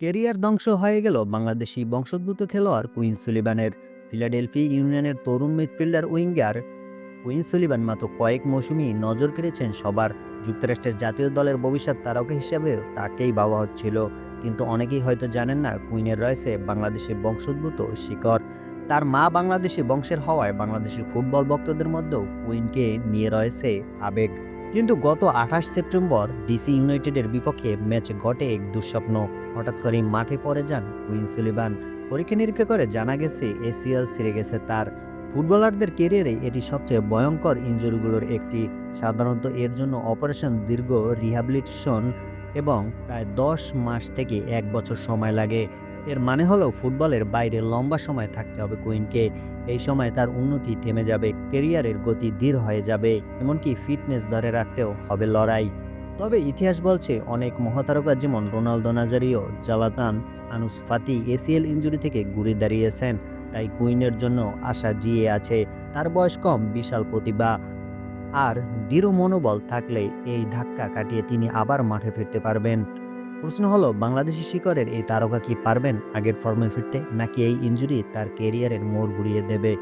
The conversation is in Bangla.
কেরিয়ার ধ্বংস হয়ে গেল বাংলাদেশি বংশোদ্ভূত খেলোয়াড় কুইন সুলিবানের ফিলাডেলফি ইউনিয়নের তরুণ মিডফিল্ডার উইঙ্গার কুইন সুলিবান মাত্র কয়েক মৌসুমই নজর কেড়েছেন সবার। যুক্তরাষ্ট্রের জাতীয় দলের ভবিষ্যৎ তারকা হিসেবে তাকেই ভাবা হচ্ছিল। কিন্তু অনেকেই হয়তো জানেন না কুইনের রয়েছে বাংলাদেশি বংশোদ্ভূত শিকড়। তার মা বাংলাদেশি বংশের হওয়ায় বাংলাদেশি ফুটবল ভক্তদের মধ্যেও কুইনকে নিয়ে রয়েছে আবেগ। কিন্তু গত আঠাশ সেপ্টেম্বর ডিসি ইউনাইটেডের বিপক্ষে ম্যাচ ঘটে এক দুঃস্বপ্ন। হঠাৎ করেই মাঠে পড়ে যান কুইন সুলিবান পরীক্ষা নিরীক্ষা করে জানা গেছে, এসিএল ছিঁড়ে গেছে তার। ফুটবলারদের কেরিয়ারে এটি সবচেয়ে ভয়ঙ্কর ইনজুরিগুলোর একটি। সাধারণত এর জন্য অপারেশন দীর্ঘ রিহ্যাবিলিটেশন এবং প্রায় দশ মাস থেকে এক বছর সময় লাগে। এর মানে হলো ফুটবলের বাইরে লম্বা সময় থাকতে হবে কুইনকে। এই সময় তার উন্নতি থেমে যাবে কেরিয়ারের গতি দৃঢ় হয়ে যাবে, এমনকি ফিটনেস ধরে রাখতেও হবে লড়াই। তবে ইতিহাস বলছে, অনেক মহাতারকা যেমন Ronaldo Nazario, Zlatan, Ansu Fati ACL injury থেকে ঘুরে দাঁড়িয়েছেন, তাই কুইনের জন্য আশা জিয়ে আছে, তার বয়স কম, বিশাল প্রতিভা। আর দৃঢ় মনোবল থাকলে এই ধাক্কা কাটিয়ে তিনি আবার মাঠে ফিরতে পারবেন। প্রশ্ন হলো, বাংলাদেশি শিকরের এই তারকা কি পারবেন আগের ফর্মে ফিরতে? নাকি এই ইঞ্জুরি তার কেরিয়ারের মোড় ঘুরিয়ে দেবে?